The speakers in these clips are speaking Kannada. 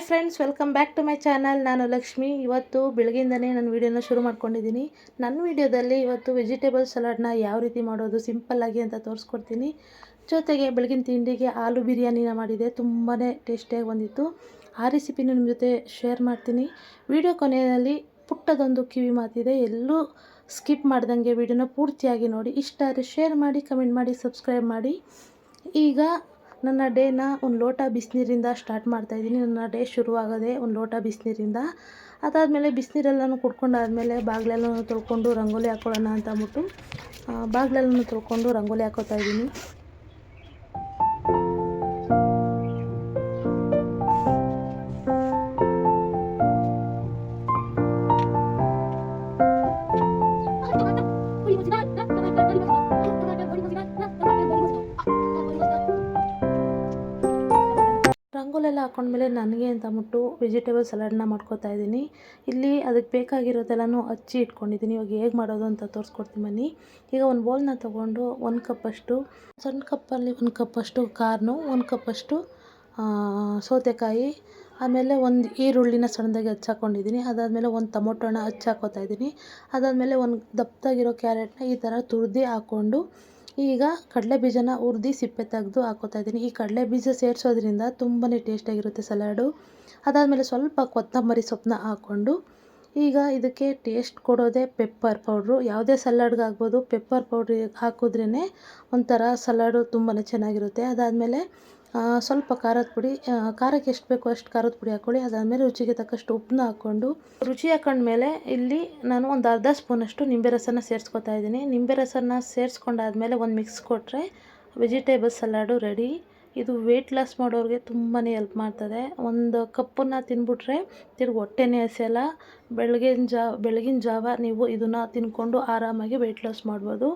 Hi friends, welcome back to my channel. ನಾನು ಲಕ್ಷ್ಮಿ. ಇವತ್ತು ಬೆಳಗ್ಗೆಯಿಂದನೇ ನನ್ನ ವೀಡಿಯೋನ ಶುರು ಮಾಡ್ಕೊಂಡಿದ್ದೀನಿ. ನನ್ನ ವೀಡಿಯೋದಲ್ಲಿ ಇವತ್ತು ವೆಜಿಟೇಬಲ್ ಸಲಾಡ್ನ ಯಾವ ರೀತಿ ಮಾಡೋದು ಸಿಂಪಲ್ಲಾಗಿ ಅಂತ ತೋರಿಸ್ಕೊಡ್ತೀನಿ. ಜೊತೆಗೆ ಬೆಳಗಿನ ತಿಂಡಿಗೆ ಆಲೂ ಬಿರಿಯಾನಿನ ಮಾಡಿದೆ. ತುಂಬಾ ಟೇಸ್ಟಿಯಾಗಿ ಬಂದಿತ್ತು. ಆ ರೆಸಿಪಿನೂ ನಿಮ್ಮ ಜೊತೆ ಶೇರ್ ಮಾಡ್ತೀನಿ. ವಿಡಿಯೋ ಕೊನೆಯಲ್ಲಿ ಪುಟ್ಟದೊಂದು ಕಿವಿ ಮಾತಿದೆ. ಎಲ್ಲೂ ಸ್ಕಿಪ್ ಮಾಡ್ದಂಗೆ ವಿಡಿಯೋನ ಪೂರ್ತಿಯಾಗಿ ನೋಡಿ. ಇಷ್ಟ ಆದರೆ ಶೇರ್ ಮಾಡಿ, ಕಮೆಂಟ್ ಮಾಡಿ, ಸಬ್ಸ್ಕ್ರೈಬ್ ಮಾಡಿ. ಈಗ ನನ್ನ ಡೇನ ಒಂದು ಲೋಟ ಬಿಸಿನೀರಿಂದ ಸ್ಟಾರ್ಟ್ ಮಾಡ್ತಾಯಿದ್ದೀನಿ ನನ್ನ ಡೇ ಶುರುವಾಗೋದೇ ಒಂದು ಲೋಟ ಬಿಸಿನೀರಿಂದ. ಅದಾದಮೇಲೆ ಬಿಸಿನೀರೆಲ್ಲನೂ ಕುಡ್ಕೊಂಡಾದಮೇಲೆ ಬಾಗಿಲೆಲ್ಲನೂ ತೊಳ್ಕೊಂಡು ರಂಗೋಲಿ ಹಾಕ್ಕೊಳ್ಳೋಣ ಅಂತ ಅಂದ್ಬಿಟ್ಟು ಬಾಗಿಲೆಲ್ಲನೂ ತೊಳ್ಕೊಂಡು ರಂಗೋಲಿ ಹಾಕೋತಾ ಇದ್ದೀನಿ. ಹಾಕೊಂಡ್ಮೇಲೆ ನನಗೆ ಅಂತ ಅಂದ್ಬಿಟ್ಟು ವೆಜಿಟೇಬಲ್ ಸಲಾಡ್ನ ಮಾಡ್ಕೋತಾ ಇದ್ದೀನಿ. ಇಲ್ಲಿ ಅದಕ್ಕೆ ಬೇಕಾಗಿರೋದೆಲ್ಲನೂ ಹಚ್ಚಿ ಇಟ್ಕೊಂಡಿದ್ದೀನಿ. ಇವಾಗ ಹೇಗೆ ಮಾಡೋದು ಅಂತ ತೋರಿಸ್ಕೊಡ್ತೀನಿ ಬನ್ನಿ. ಈಗ ಒಂದು ಬೌಲ್ನ ತೊಗೊಂಡು ಒಂದು ಕಪ್ಪಷ್ಟು ಸಣ್ಣ ಕಪ್ಪಲ್ಲಿ ಒಂದು ಕಪ್ಪಷ್ಟು ಕಾರ್ನು ಒಂದು ಕಪ್ಪಷ್ಟು ಸೌತೆಕಾಯಿ, ಆಮೇಲೆ ಒಂದು ಈರುಳ್ಳಿನ ಸಣ್ಣದಾಗಿ ಹಚ್ಚಾಕೊಂಡಿದ್ದೀನಿ ಅದಾದಮೇಲೆ ಒಂದು ಟೊಮೊಟೊನ ಹಚ್ಚಾಕೋತಾ ಇದ್ದೀನಿ. ಅದಾದಮೇಲೆ ಒಂದು ದಪ್ಪದಾಗಿರೋ ಕ್ಯಾರೆಟ್ನ ಈ ಥರ ತುರಿದು ಹಾಕ್ಕೊಂಡು ಈಗ ಕಡಲೆ ಬೀಜನ ಹುರ್ದು ಸಿಪ್ಪೆ ತೆಗೆದು ಹಾಕೋತಾ ಇದ್ದೀನಿ. ಈ ಕಡಲೆ ಬೀಜ ಸೇರಿಸೋದ್ರಿಂದ ತುಂಬಾ ಟೇಸ್ಟಾಗಿರುತ್ತೆ ಸಲಾಡು. ಅದಾದಮೇಲೆ ಸ್ವಲ್ಪ ಕೊತ್ತಂಬರಿ ಸೊಪ್ಪನ್ನ ಹಾಕ್ಕೊಂಡು ಈಗ ಇದಕ್ಕೆ ಟೇಸ್ಟ್ ಕೊಡೋದೇ ಪೆಪ್ಪರ್ ಪೌಡ್ರು ಯಾವುದೇ ಸಲಾಡ್ಗಾಗ್ಬೋದು ಪೆಪ್ಪರ್ ಪೌಡ್ರ್ ಹಾಕಿದ್ರೇ ಒಂಥರ ಸಲಾಡು ತುಂಬಾ ಚೆನ್ನಾಗಿರುತ್ತೆ. ಅದಾದಮೇಲೆ ಸ್ವಲ್ಪ ಖಾರದ ಪುಡಿ ಖಾರಕ್ಕೆ ಎಷ್ಟು ಬೇಕೋ ಅಷ್ಟು ಖಾರದ ಪುಡಿ ಹಾಕ್ಕೊಳ್ಳಿ. ಅದಾದಮೇಲೆ ರುಚಿಗೆ ತಕ್ಕಷ್ಟು ಉಪ್ಪನ್ನ ಹಾಕ್ಕೊಂಡು, ರುಚಿ ಹಾಕೊಂಡ್ಮೇಲೆ ಇಲ್ಲಿ ನಾನು ಒಂದು ಅರ್ಧ ಸ್ಪೂನಷ್ಟು ನಿಂಬೆ ರಸನ ಸೇರಿಸ್ಕೊತಾ ಇದ್ದೀನಿ. ನಿಂಬೆ ರಸನ ಸೇರಿಸ್ಕೊಂಡಾದ್ಮೇಲೆ ಒಂದು ಮಿಕ್ಸ್ ಕೊಟ್ಟರೆ ವೆಜಿಟೇಬಲ್ ಸಲಾಡು ರೆಡಿ ಇದು ವೆಯ್ಟ್ ಲಾಸ್ ಮಾಡೋರಿಗೆ ತುಂಬಾ ಹೆಲ್ಪ್ ಮಾಡ್ತದೆ. ಒಂದು ಕಪ್ಪನ್ನು ತಿನ್ಬಿಟ್ರೆ ತಿರ್ಗಿ ಹೊಟ್ಟೆನೇ ಹಸಿಯಲ್ಲ. ಬೆಳಗಿನ ಜಾವ ಬೆಳಗಿನ ಜಾವ ನೀವು ಇದನ್ನು ತಿಂದ್ಕೊಂಡು ಆರಾಮಾಗಿ ವೆಯ್ಟ್ ಲಾಸ್ ಮಾಡ್ಬೋದು.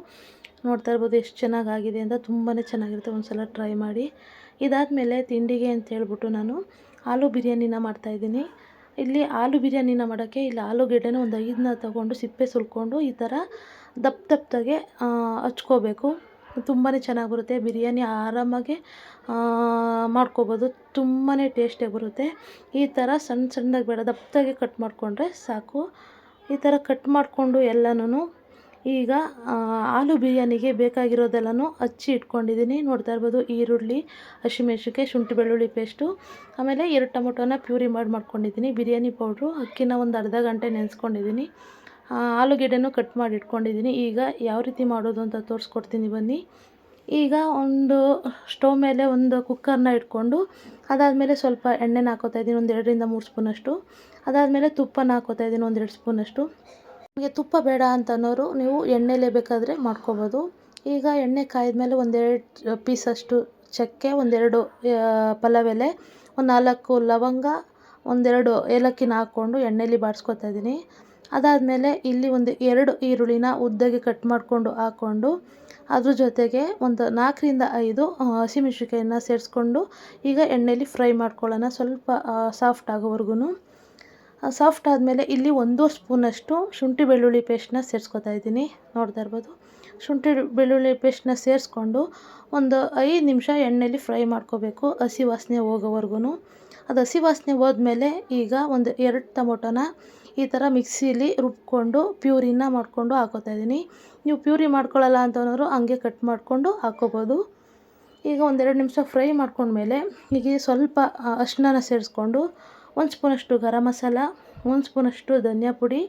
ನೋಡ್ತಾ ಇರ್ಬೋದು ಎಷ್ಟು ಚೆನ್ನಾಗಾಗಿದೆ ಅಂತ. ತುಂಬಾ ಚೆನ್ನಾಗಿರುತ್ತೆ. ಒಂದು ಸಲ ಟ್ರೈ ಮಾಡಿ. ಇದಾದಮೇಲೆ ತಿಂಡಿಗೆ ಅಂತ ಹೇಳ್ಬಿಟ್ಟು ನಾನು ಆಲೂ ಬಿರಿಯಾನಿನ ಮಾಡ್ತಾಯಿದ್ದೀನಿ. ಇಲ್ಲಿ ಆಲೂ ಬಿರಿಯಾನಿನ ಮಾಡೋಕ್ಕೆ ಇಲ್ಲಿ ಆಲೂಗೆಡ್ಡೆನ ಒಂದು ಐದನ್ನ ತಗೊಂಡು ಸಿಪ್ಪೆ ಸುಲ್ಕೊಂಡು ಈ ಥರ ದಪ್ಪ ದಪ್ಪದಾಗೆ ಹಚ್ಕೋಬೇಕು. ತುಂಬಾ ಚೆನ್ನಾಗಿ ಬರುತ್ತೆ. ಬಿರಿಯಾನಿ ಆರಾಮಾಗಿ ಮಾಡ್ಕೋಬೋದು. ತುಂಬಾ ಟೇಸ್ಟಿಯಾಗಿ ಬರುತ್ತೆ. ಈ ಥರ ಸಣ್ಣ ಸಣ್ಣದಾಗಿ ಬೇಡ ದಪ್ಪದಾಗೆ ಕಟ್ ಮಾಡಿಕೊಂಡ್ರೆ ಸಾಕು. ಈ ಥರ ಕಟ್ ಮಾಡಿಕೊಂಡು ಎಲ್ಲನೂ ಈಗ ಆಲೂ ಬಿರಿಯಾನಿಗೆ ಬೇಕಾಗಿರೋದೆಲ್ಲನೂ ಹಚ್ಚಿ ಇಟ್ಕೊಂಡಿದ್ದೀನಿ. ನೋಡ್ತಾ ಇರ್ಬೋದು ಈರುಳ್ಳಿ, ಹಸಿಮೆಣ್ಸಿನ್ಕಾಯಿ, ಶುಂಠಿ ಬೆಳ್ಳುಳ್ಳಿ ಪೇಸ್ಟು. ಆಮೇಲೆ ಎರಡು ಟೊಮೊಟೊನ ಪ್ಯೂರಿ ಮಾಡಿ ಮಾಡ್ಕೊಂಡಿದ್ದೀನಿ. ಬಿರಿಯಾನಿ ಪೌಡ್ರು, ಅಕ್ಕಿನ ಒಂದು ಅರ್ಧ ಗಂಟೆ ನೆನೆಸ್ಕೊಂಡಿದ್ದೀನಿ. ಆಲೂಗೆಡ್ಡೆನೂ ಕಟ್ ಮಾಡಿ ಇಟ್ಕೊಂಡಿದ್ದೀನಿ. ಈಗ ಯಾವ ರೀತಿ ಮಾಡೋದು ಅಂತ ತೋರಿಸ್ಕೊಡ್ತೀನಿ ಬನ್ನಿ. ಈಗ ಒಂದು ಸ್ಟವ್ ಮೇಲೆ ಒಂದು ಕುಕ್ಕರ್ನ ಇಟ್ಕೊಂಡು, ಅದಾದಮೇಲೆ ಸ್ವಲ್ಪ ಎಣ್ಣೆನ ಹಾಕೋತಾ ಇದ್ದೀನಿ. ಒಂದು ಎರಡರಿಂದ ಮೂರು ಸ್ಪೂನಷ್ಟು. ಅದಾದಮೇಲೆ ತುಪ್ಪನ ಹಾಕೋತಾ ಇದ್ದೀನಿ. ಒಂದೆರಡು ಸ್ಪೂನಷ್ಟು. ನಿಮಗೆ ತುಪ್ಪ ಬೇಡ ಅಂತ ಅನ್ನೋರು ನೀವು ಎಣ್ಣೆಲೇ ಬೇಕಾದರೆ ಮಾಡ್ಕೋಬೋದು. ಈಗ ಎಣ್ಣೆ ಕಾಯ್ದಮೇಲೆ ಒಂದೆರಡು ಪೀಸಷ್ಟು ಚಕ್ಕೆ, ಒಂದೆರಡು ಪಲಾವ್ ಎಲೆ ಒಂದು ನಾಲ್ಕು ಲವಂಗ, ಒಂದೆರಡು ಏಲಕ್ಕಿನ ಹಾಕ್ಕೊಂಡು ಎಣ್ಣೆಲಿ ಬಾಡಿಸ್ಕೊತಾ ಇದ್ದೀನಿ. ಅದಾದಮೇಲೆ ಇಲ್ಲಿ ಒಂದು ಎರಡು ಈರುಳ್ಳಿನ ಉದ್ದಗೆ ಕಟ್ ಮಾಡಿಕೊಂಡು ಹಾಕ್ಕೊಂಡು ಅದ್ರ ಜೊತೆಗೆ ಒಂದು ನಾಲ್ಕರಿಂದ ಐದು ಹಸಿಮೆಣ್ಸಿನ್ಕಾಯಿನ ಸೇರಿಸ್ಕೊಂಡು ಈಗ ಎಣ್ಣೆಲಿ ಫ್ರೈ ಮಾಡ್ಕೊಳ್ಳೋಣ. ಸ್ವಲ್ಪ ಸಾಫ್ಟ್ ಆಗೋವರೆಗೂ ಸಾಫ್ಟ್ ಆದಮೇಲೆ ಇಲ್ಲಿ ಒಂದು ಸ್ಪೂನಷ್ಟು ಶುಂಠಿ ಬೆಳ್ಳುಳ್ಳಿ ಪೇಸ್ಟನ್ನ ಸೇರಿಸ್ಕೊತಾ ಇದ್ದೀನಿ. ನೋಡ್ತಾ ಇರ್ಬೋದು. ಶುಂಠಿ ಬೆಳ್ಳುಳ್ಳಿ ಪೇಸ್ಟನ್ನ ಸೇರಿಸ್ಕೊಂಡು ಒಂದು ಐದು ನಿಮಿಷ ಎಣ್ಣೆಲಿ ಫ್ರೈ ಮಾಡ್ಕೋಬೇಕು ಹಸಿ ವಾಸನೆ ಹೋಗೋವರೆಗೂ ಅದು ಹಸಿ ವಾಸನೆ ಹೋದ್ಮೇಲೆ ಈಗ ಒಂದು ಎರಡು ಟೊಮೊಟೊನ ಈ ಥರ ಮಿಕ್ಸಿಲಿ ರುಬ್ಕೊಂಡು ಪ್ಯೂರಿನ ಮಾಡಿಕೊಂಡು ಹಾಕೋತಾ ಇದ್ದೀನಿ. ನೀವು ಪ್ಯೂರಿ ಮಾಡ್ಕೊಳ್ಳಲ್ಲ ಅಂತವನವರು ಹಂಗೆ ಕಟ್ ಮಾಡಿಕೊಂಡು ಹಾಕೋಬೋದು. ಈಗ ಒಂದೆರಡು ನಿಮಿಷ ಫ್ರೈ ಮಾಡ್ಕೊಂಡ್ಮೇಲೆ ಈಗ ಸ್ವಲ್ಪ ಅಷ್ಟನ್ನ ಸೇರಿಸ್ಕೊಂಡು ಒಂದು ಸ್ಪೂನಷ್ಟು ಗರಂ ಮಸಾಲ, ಒಂದು ಸ್ಪೂನಷ್ಟು ಧನಿಯಾ ಪುಡಿ,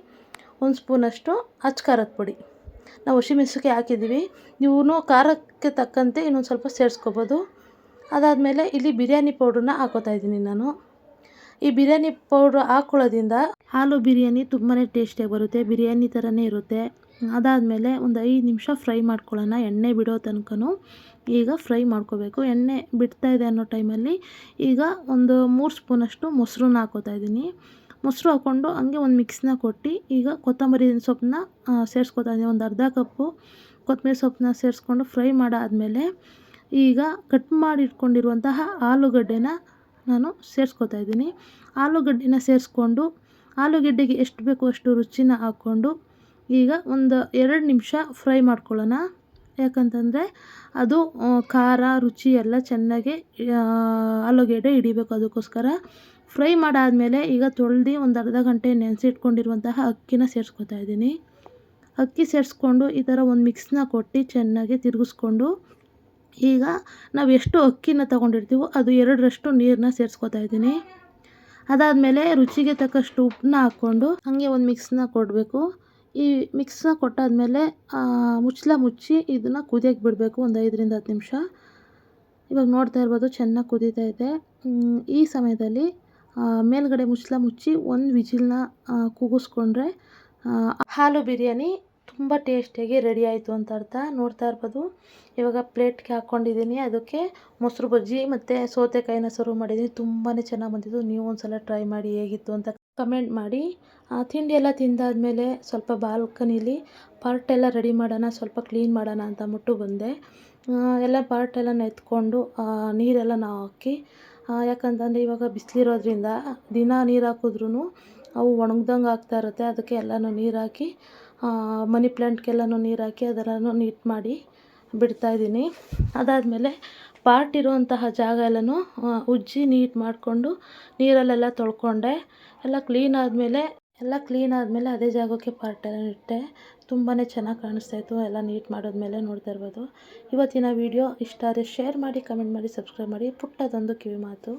ಒಂದು ಸ್ಪೂನಷ್ಟು ಅಚ್ಚ ಖಾರದ ಪುಡಿ. ನಾವು ಹಸಿಮೆಣ್ಸಿನ್ಕಾಯಿ ಹಾಕಿದ್ದೀವಿ. ನೀವು ಖಾರಕ್ಕೆ ತಕ್ಕಂತೆ ಇನ್ನೊಂದು ಸ್ವಲ್ಪ ಸೇರಿಸ್ಕೋಬೋದು. ಅದಾದಮೇಲೆ ಇಲ್ಲಿ ಬಿರಿಯಾನಿ ಪೌಡ್ರನ್ನ ಹಾಕೋತಾ ಇದ್ದೀನಿ ನಾನು. ಈ ಬಿರಿಯಾನಿ ಪೌಡ್ರ್ ಹಾಕ್ಕೊಳ್ಳೋದ್ರಿಂದ ಹಾಲು ಬಿರಿಯಾನಿ ತುಂಬಾ ಟೇಸ್ಟಿಯಾಗಿ ಬರುತ್ತೆ. ಬಿರಿಯಾನಿ ಥರನೇ ಇರುತ್ತೆ. ಅದಾದಮೇಲೆ ಒಂದು ಐದು ನಿಮಿಷ ಫ್ರೈ ಮಾಡ್ಕೊಳ್ಳೋಣ. ಎಣ್ಣೆ ಬಿಡೋ ತನಕನೂ ಈಗ ಫ್ರೈ ಮಾಡ್ಕೋಬೇಕು. ಎಣ್ಣೆ ಬಿಡ್ತಾ ಇದೆ ಅನ್ನೋ ಟೈಮಲ್ಲಿ ಈಗ ಒಂದು ಮೂರು ಸ್ಪೂನಷ್ಟು ಮೊಸರನ್ನ ಹಾಕೋತಾ ಇದ್ದೀನಿ. ಮೊಸರು ಹಾಕ್ಕೊಂಡು ಹಂಗೆ ಒಂದು ಮಿಕ್ಸ್ನ ಕೊಟ್ಟು ಈಗ ಕೊತ್ತಂಬರಿ ಸೊಪ್ಪನ್ನ ಸೇರಿಸ್ಕೊತಾ ಇದ್ದೀನಿ. ಒಂದು ಅರ್ಧ ಕಪ್ಪು ಕೊತ್ತಂಬರಿ ಸೊಪ್ಪನ್ನ ಸೇರಿಸ್ಕೊಂಡು ಫ್ರೈ ಮಾಡಾದಮೇಲೆ ಈಗ ಕಟ್ ಮಾಡಿ ಇಟ್ಕೊಂಡಿರುವಂತಹ ಆಲೂಗಡ್ಡೆನ ನಾನು ಸೇರಿಸ್ಕೊತಾ ಇದ್ದೀನಿ. ಆಲೂಗಡ್ಡೆನ ಸೇರಿಸ್ಕೊಂಡು ಆಲೂಗಡ್ಡೆಗೆ ಎಷ್ಟು ಬೇಕೋ ಅಷ್ಟು ರುಚಿನ ಹಾಕ್ಕೊಂಡು ಈಗ ಒಂದು ಎರಡು ನಿಮಿಷ ಫ್ರೈ ಮಾಡ್ಕೊಳ್ಳೋಣ. ಯಾಕಂತಂದರೆ ಅದು ಖಾರ, ರುಚಿ ಎಲ್ಲ ಚೆನ್ನಾಗಿ ಆಲೂಗೆಡ್ಡೆ ಹಿಡಿಬೇಕು ಅದಕ್ಕೋಸ್ಕರ. ಫ್ರೈ ಮಾಡಾದಮೇಲೆ ಈಗ ತೊಳ್ದು ಒಂದು ಅರ್ಧ ಗಂಟೆ ನೆನೆಸಿಟ್ಕೊಂಡಿರುವಂತಹ ಅಕ್ಕಿನ ಸೇರಿಸ್ಕೊತಾ ಇದ್ದೀನಿ. ಅಕ್ಕಿ ಸೇರಿಸ್ಕೊಂಡು ಈ ಥರ ಒಂದು ಮಿಕ್ಸ್ನ ಕೊಟ್ಟು ಚೆನ್ನಾಗಿ ತಿರುಗಿಸ್ಕೊಂಡು, ಈಗ ನಾವು ಎಷ್ಟು ಅಕ್ಕಿನ ತೊಗೊಂಡಿರ್ತೀವೋ ಅದು ಎರಡರಷ್ಟು ನೀರನ್ನ ಸೇರಿಸ್ಕೊತಾ ಇದ್ದೀನಿ. ಅದಾದಮೇಲೆ ರುಚಿಗೆ ತಕ್ಕಷ್ಟು ಉಪ್ಪನ್ನ ಹಾಕ್ಕೊಂಡು ಹಾಗೆ ಒಂದು ಮಿಕ್ಸ್ನ ಕೊಡಬೇಕು. ಈ ಮಿಕ್ಸ್ನ ಕೊಟ್ಟಾದಮೇಲೆ ಮುಚ್ಚಲ ಮುಚ್ಚಿ ಇದನ್ನು ಕುದಿಯೋಕ್ಕೆ ಬಿಡಬೇಕು ಒಂದು ಐದರಿಂದ ಹತ್ತು ನಿಮಿಷ. ಇವಾಗ ನೋಡ್ತಾ ಇರ್ಬೋದು ಚೆನ್ನಾಗಿ ಕುದೀತಾ ಇದೆ. ಈ ಸಮಯದಲ್ಲಿ ಮೇಲ್ಗಡೆ ಮುಚ್ಚಳ ಮುಚ್ಚಿ ಒಂದು ವಿಜಿಲ್ನ ಕೂಗಿಸ್ಕೊಂಡ್ರೆ ಹಾಲು ಬಿರಿಯಾನಿ ತುಂಬ ಟೇಸ್ಟಿಯಾಗಿ ರೆಡಿ ಆಯಿತು ಅಂತ ಅರ್ಥ. ನೋಡ್ತಾ ಇರ್ಬೋದು. ಇವಾಗ ಪ್ಲೇಟ್ಗೆ ಹಾಕ್ಕೊಂಡಿದ್ದೀನಿ ಅದಕ್ಕೆ ಮೊಸರು ಬಜ್ಜಿ ಮತ್ತು ಸೌತೆಕಾಯಿನ ಸರ್ವ್ ಮಾಡಿದ್ದೀನಿ. ತುಂಬಾ ಚೆನ್ನಾಗಿ ಬಂದಿದ್ದು. ನೀವು ಒಂದ್ಸಲ ಟ್ರೈ ಮಾಡಿ ಹೇಗಿತ್ತು ಅಂತ ಕಮೆಂಟ್ ಮಾಡಿ. ತಿಂಡಿ ಎಲ್ಲ ತಿಂದಾದಮೇಲೆ ಸ್ವಲ್ಪ ಬಾಲ್ಕನಿಲಿ ಪಾರ್ಟ್ ಎಲ್ಲ ರೆಡಿ ಮಾಡೋಣ, ಸ್ವಲ್ಪ ಕ್ಲೀನ್ ಮಾಡೋಣ ಅಂತ ಮುಟ್ಟು ಬಂದೆ. ಎಲ್ಲ ಪಾರ್ಟ್ ಎಲ್ಲ ಎತ್ಕೊಂಡು ನೀರೆಲ್ಲ ನಾವು ಹಾಕಿ ಯಾಕಂತಂದರೆ ಇವಾಗ ಬಿಸಿಲಿರೋದ್ರಿಂದ ದಿನ ನೀರು ಹಾಕಿದ್ರೂ ಅವು ಒಣಗ್ದಂಗೆ ಆಗ್ತಾ ಇರುತ್ತೆ. ಅದಕ್ಕೆ ಎಲ್ಲನೂ ನೀರು ಹಾಕಿ ಮನಿ ಪ್ಲ್ಯಾಂಟ್ಗೆಲ್ಲನೂ ನೀರು ಹಾಕಿ ಅದೆಲ್ಲನೂ ನೀಟ್ ಮಾಡಿ ಬಿಡ್ತಾಯಿದ್ದೀನಿ ಅದಾದಮೇಲೆ ಪಾರ್ಟ್ ಇರುವಂತಹ ಜಾಗ ಎಲ್ಲನೂ ಉಜ್ಜಿ ನೀಟ್ ಮಾಡಿಕೊಂಡು ನೀರಲ್ಲೆಲ್ಲ ತೊಳ್ಕೊಂಡೆ. ಎಲ್ಲ ಕ್ಲೀನ್ ಆದಮೇಲೆ, ಎಲ್ಲ ಕ್ಲೀನ್ ಆದಮೇಲೆ ಅದೇ ಜಾಗಕ್ಕೆ ಪಾರ್ಟ್ ಎಲ್ಲ ಇಟ್ಟೆ. ತುಂಬಾ ಚೆನ್ನಾಗಿ ಕಾಣಿಸ್ತಾಯಿತ್ತು ಎಲ್ಲ ನೀಟ್ ಮಾಡಿದ್ಮೇಲೆ ನೋಡ್ತಾ ಇರ್ಬೋದು. ಇವತ್ತಿನ ವೀಡಿಯೋ ಇಷ್ಟ ಆದರೆ ಶೇರ್ ಮಾಡಿ ಕಮೆಂಟ್ ಮಾಡಿ ಸಬ್ಸ್ಕ್ರೈಬ್ ಮಾಡಿ. ಪುಟ್ಟದೊಂದು ಕಿವಿ ಮಾತು